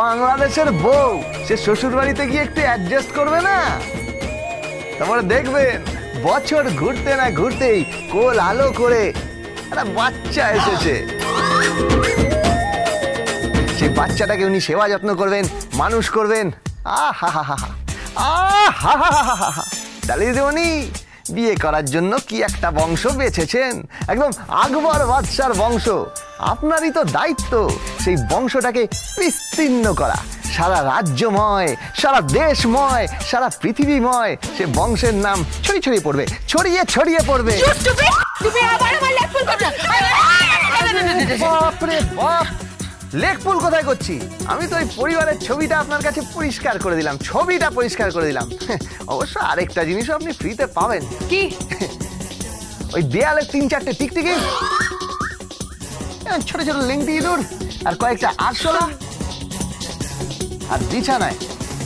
বাংলাদেশের বউ। সে শ্বশুর বাড়িতে গিয়ে একটু অ্যাডজাস্ট করবে না? তারপরে দেখবেন, বছর ঘুরতে না ঘুরতেই কোল আলো করে একটা বাচ্চা এসেছে। সেই বাচ্চাটাকে উনি সেবা যত্ন করবেন, মানুষ করবেন। আহা হা হা হা হা দেবনি বিয়ে করার জন্য কি একটা বংশ বেছেছেন? একদম আকবর বাদশার বংশ। আপনারই তো দায়িত্ব সেই বংশটাকে বিস্তীর্ণ করা। সারা রাজ্যময় সারা দেশময় সারা পৃথিবীময় সে বংশের নাম ছড়িয়ে ছড়িয়ে পড়বে ছড়িয়ে ছড়িয়ে পড়বে। বাপরে বাপ। লেক পুল কোথায় করছি? আমি তো ওই পরিবারের ছবিটা আপনার কাছে পরিষ্কার করে দিলাম ছবিটা পরিষ্কার করে দিলাম। অবশ্য আরেকটা জিনিসও আপনি ফ্রিতে পাবেন। কি? ওই দেয়ালে তিন চারটে টিকটিকি। ছোট ছোট লিঙ্কটি ইঁদুর আর কয়েকটা আরশোলা। আর বিছানায়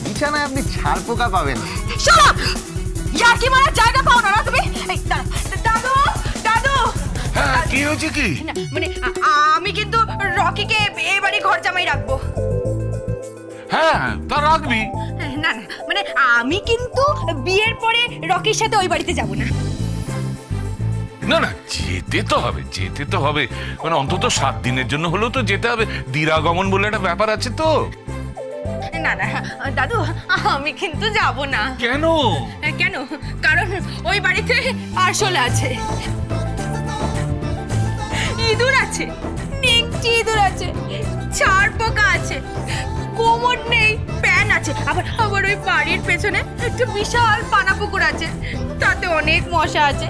বিছানায় আপনি ছাড় পোকা পাবেন। শোনো ইয়ার্কি মারার জায়গা পাও না না তুমি? এই, দাঁড়াও, দাদু দাদু! হ্যাঁ কি হয়েছে কি? না, মানে আ- আমি কিন্তু রকিকে এবারে ঘর জামাই রাখব। হ্যাঁ তা রাখবি। না না মানে আমি কিন্তু বিয়ের পরে রকির সাথে ওই বাড়িতে যাব না। না না যেতে তো হবে যেতে তো হবে। মানে অন্তত সাত দিনের জন্য হলেও তো যেতে হবে। দিরাগমন বলে একটা ব্যাপার আছে তো। না না দাদু আমি কিন্তু যাব না। কেন? কেন? কারণ ওই বাড়িতে আরশোলা আছে। ইঁদুর আছে নেকচি ইঁদুর আছে ছাড় পোকা আছে কোমর নেই প্যান আছে। আবার আবার ওই বাড়ির পেছনে একটা বিশাল পানা পুকুর আছে। তাতে অনেক মশা আছে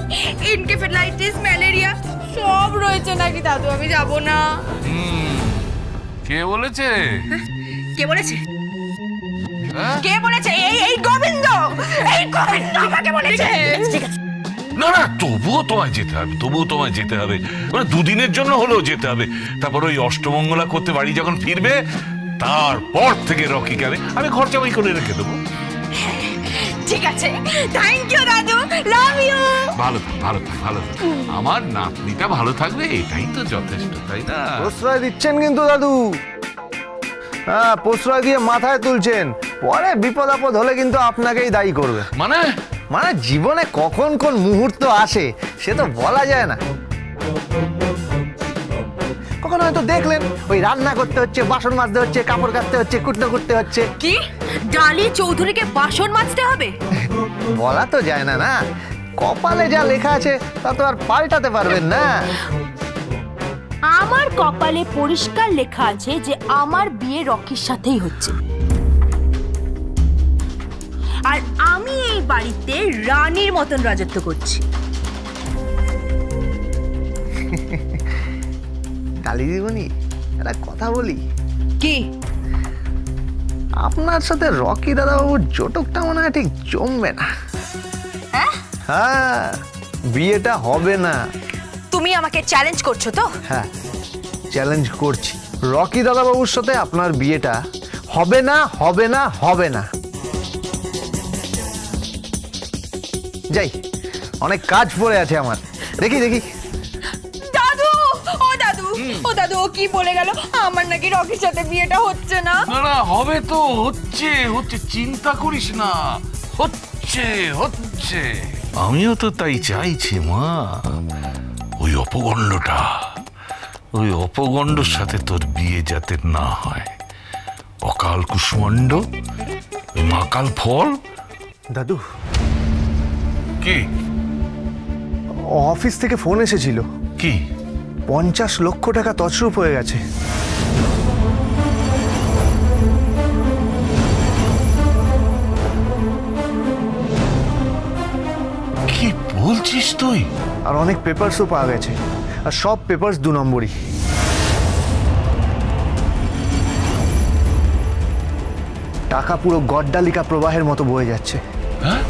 ইনকেফেলাইটিস ম্যালেরিয়া সব রয়েছে নাকি দাদু? আমি যাব না। কে বলেছে? কে বলেছে? কে বলেছে? এই এই গোবিন্দ! এই গোবিন্দ আমাকে বলেছে! ঠিক আছে। না না তবুও তোমায় যেতে হবে তবুও তোমায় যেতে হবে। মানে দুদিনের জন্য হলেও যেতে হবে। তারপর ওই অষ্টমঙ্গলা করতে বাড়ি যখন ফিরবে তারপর থেকে রকিকে আমি আমি ঘর জামাই করে রেখে দেবো। ঠিক আছে। থ্যাংক ইউ দাদু। লাভ ইউ ভালো থাক ভালো থাক ভালো থাক। আমার নাতনিটা ভালো থাকবে এটাই তো যথেষ্ট তাই না? প্রশ্রয় দিচ্ছেন কিন্তু দাদু। হ্যাঁ প্রশ্রয় দিয়ে মাথায় তুলছেন। পরে বিপদ আপদ হলে কিন্তু আপনাকেই দায়ী করবে। মানে? মানে জীবনে কখন কোন মুহূর্ত আসে সে তো বলা যায় না। কখনো হয়তো দেখলেন ওই রান্না করতে হচ্ছে বাসন মাজতে হচ্ছে কাপড় কাচতে হচ্ছে কুটনো করতে হচ্ছে। কি? ডালি চৌধুরীকে বাসন মাজতে হবে? বলা তো যায় না না। কপালে যা লেখা আছে তা তো আর পাল্টাতে পারবেন না। কপালে পরিষ্কার লেখা আছে যে আমার বিয়ে রকির সাথেই হচ্ছে। আর আমি এই বাড়িতে রানীর মতন রাজত্ব করছি। গালি দিবনি একটা কথা বলি। কি? আপনার সাথে রকি দাদাবাবুর জোটকটা মনে হয় ঠিক জমবে না। হ্যাঁ? বিয়েটা হবে না। তুমি আমাকে চ্যালেঞ্জ করছ তো? হ্যাঁ। চ্যালেঞ্জ করছি। রকি দাদাবাবুর সাথে আপনার বিয়েটা হবে না হবে না হবে না। যাই অনেক কাজ পড়ে আছে আমার। দেখি দেখি। দাদু ও দাদু ও দাদু ও কি বলে গেল? আমার নাকি রকির সাথে বিয়েটা হচ্ছে না। না না হবে তো হচ্ছে হচ্ছে চিন্তা করিস না। হচ্ছে হচ্ছে। আমিও তো তাই চাইছি মা। ওই অপগণ্ডটা। ওই অপগণ্ডর সাথে তোর বিয়ে যাতে না হয়। অকাল কুষ্মাণ্ড মাকাল ফল। দাদু। কি? অফিস থেকে ফোন এসেছিল। কি? পঞ্চাশ লক্ষ টাকা তছরূপ হয়ে গেছে। কি বলছিস তুই? আর অনেক পেপারসও পাওয়া গেছে। আর সব পেপারস দু নম্বরই। টাকা পুরো গড্ডালিকা প্রবাহের মতো বয়ে যাচ্ছে। হ্যাঁ?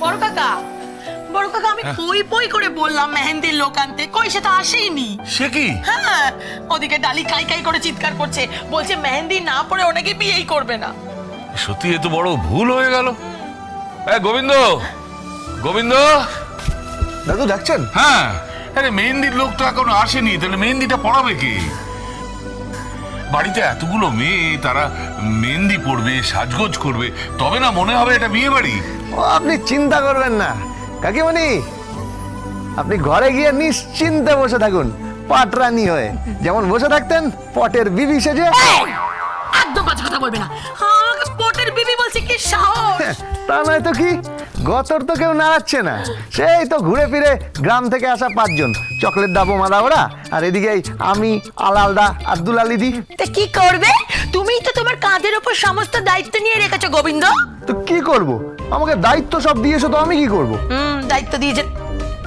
বড় কাকা বড় কাকা আমি পই পই করে বললাম মেহেন্দির লোক আনতে? কই সেটা আসেইনি। সে কি? হ্যাঁ ওদিকে ডালি কাই কাই করে চিৎকার করছে। বলছে মেহেন্দি না পরে ওনাকে বিয়েই করবে না। সত্যি এ তো বড় ভুল হয়ে গেল। এ গোবিন্দ! গোবিন্দ! দাদু ডাকছেন? হ্যাঁ। আরে মেহেন্দির লোক তো এখনও আসেনি তাহলে মেহেন্দিটা পড়াবে কি? বাড়িতে এতগুলো মেয়ে তারা মেহেন্দি পড়বে সাজগোজ করবে তবে না মনে হবে এটা বিয়ে বাড়ি? ও আপনি চিন্তা করবেন না। কাকিমণি আপনি ঘরে গিয়ে নিশ্চিন্তে বসে থাকুন পাটরানি হয়ে। যেমন বসে থাকতেন পটের বিবি সেজে একদম বাজে কথা বলবে না। আমাকে স্পটের বিবি বলছে কি সাহস? তা নয় তো কি? গতর তো কেউ নাড়াচ্ছে না। সেই তো ঘুরে ফিরে গ্রাম থেকে আসা পাঁচজন চকলেট ডাবো মাদা ওরা আর এদিকে আমি আলালদা আর দুলালিদি তা কি করবে? কাঁধের উপর সমস্ত দায়িত্ব নিয়ে রেখেছো গোবিন্দ? তো কি করব? আমাকে দায়িত্ব সব দিয়েছ তো আমি কি করব? হুম দায়িত্ব দিয়েছে।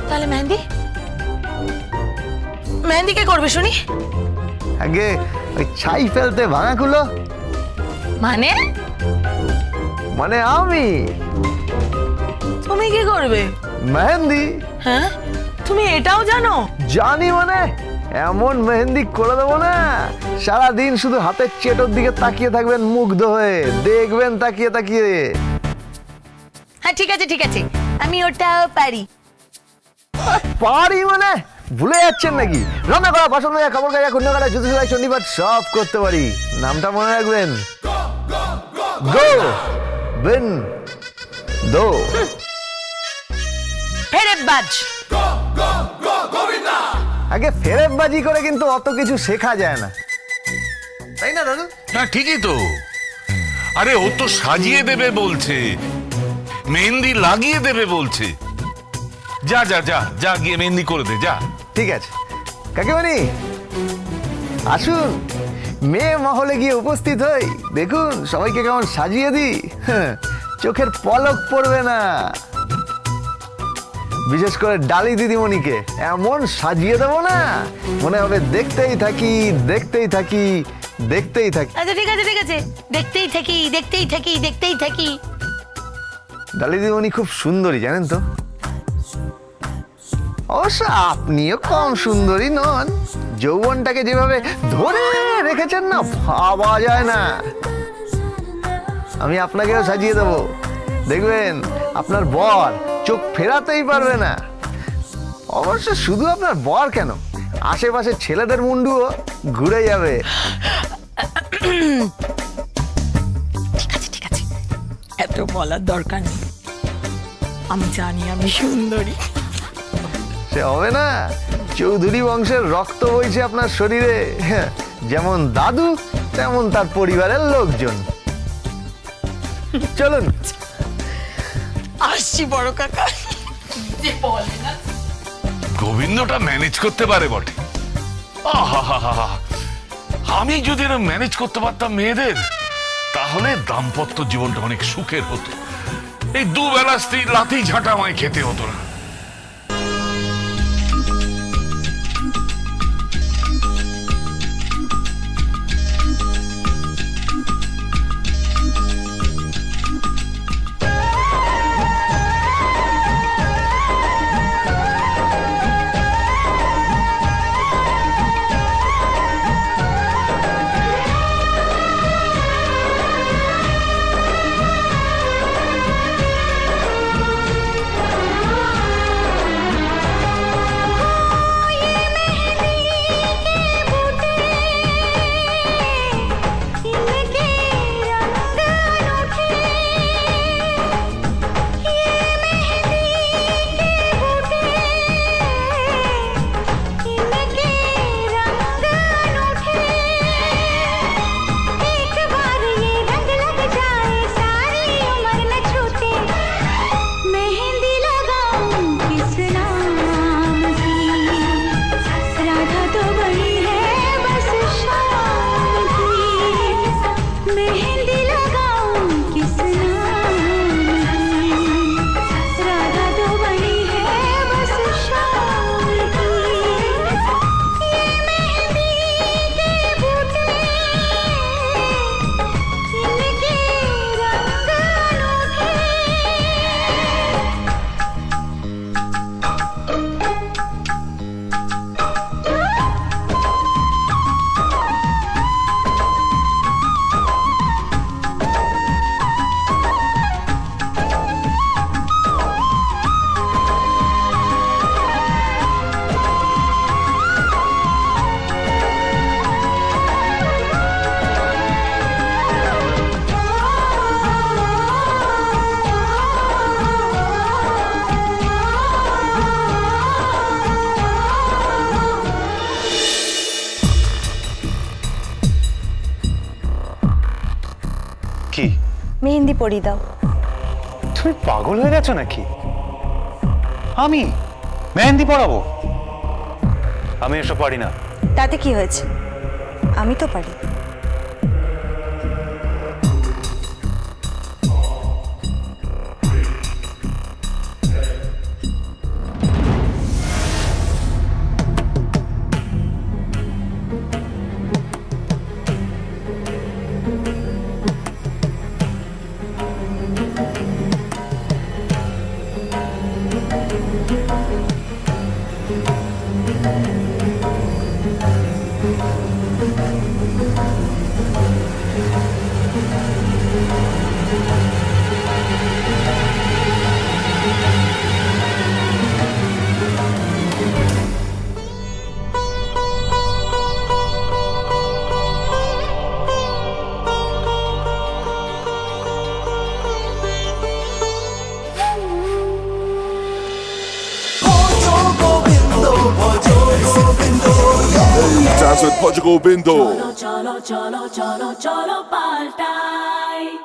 তাহলে মেহেন্দি? মেহেন্দি কে করবে শুনি? আগে ওই ছাই ফেলতে ভাঙাগুলো মানে? মানে আমি। তুমি কি করবে? মেহেন্দি। হ্যাঁ? তুমি এটাও জানো? জানি মানে এমন মেহেন্দি করে দেবো না। সারাদিন শুধু হাতের চেটোর দিকে তাকিয়ে থাকবেন মুগ্ধ হয়ে। দেখবেন তাকিয়ে তাকিয়ে। হ্যাঁ ঠিক আছে ঠিক আছে। আমি ওটাও পারি। পারি মানে? ভুলে যাচ্ছেন নাকি? রান্না করা বাসন মাজা কাপড় কাজা খুন্না কাটা জুতো সেলাই চণ্ডীপাঠ সব করতে পারি। নামটা মনে রাখবেন? গো! বেন! দো! ফেরে বাজ আগে ফেরেববাজি করে কিন্তু অত কিছু শেখা যায় না। তাই না দাদু? না ঠিকই তো। আরে ও তো সাজিয়ে দেবে বলছে। মেহেন্দি লাগিয়ে দেবে বলছে। যা যা যা যা গিয়ে মেহেন্দি করে দে যা। ঠিক আছে। কাকিমণি আসুন। মেয়ে মহলে গিয়ে উপস্থিত হই। দেখুন সবাইকে কেমন সাজিয়ে দিই। হ্যাঁ, চোখের পলক পড়বে না। বিশেষ করে ডালি দিদিমণিকে এমন সাজিয়ে দেবো না। মনে হবে দেখতেই থাকি দেখতেই থাকি। দেখতেই থাকি। আচ্ছা ঠিক আছে ঠিক আছে। দেখতেই থাকি দেখতেই থাকি দেখতেই থাকি। ডালি দিদিমণি খুব সুন্দরী জানেন তো? অবশ্য আপনিও কম সুন্দরী নন। যৌবনটাকে যেভাবে ধরে রেখেছেন না ভাবা যায় না। আমি আপনাকেও সাজিয়ে দেবো। দেখবেন আপনার বর চোখ ফেরাতেই পারবে না। অবশ্য শুধু আপনার বর কেন? আশেপাশে ছেলেদের মুন্ডুও ঘুরে যাবে। ঠিক আছে ঠিক আছে। এত বলার দরকার নেই। আমি জানি আমি সুন্দরী। সে হবে না। চৌধুরী বংশের রক্ত বইছে আপনার শরীরে। হ্যাঁ, যেমন দাদু তেমন তার পরিবারের লোকজন। চলুন। আসছি বড় কাকা। গোবিন্দটা ম্যানেজ করতে পারে বটে। আমি যদি এরকম ম্যানেজ করতে পারতাম মেয়েদের, তাহলে দাম্পত্য জীবনটা অনেক সুখের হতো। এই দুবেলা স্ত্রী লাথি ঝাঁটা আমায় খেতে হতো না। পরিয়ে দাও। তুমি পাগল হয়ে গেছো নাকি? আমি মেহেন্দি পড়াবো। আমি এসব পারি না। তাতে কি হয়েছে? আমি তো পারি। Dance with Portugal Bindo. cholo, cholo, cholo, cholo, cholo, paltai.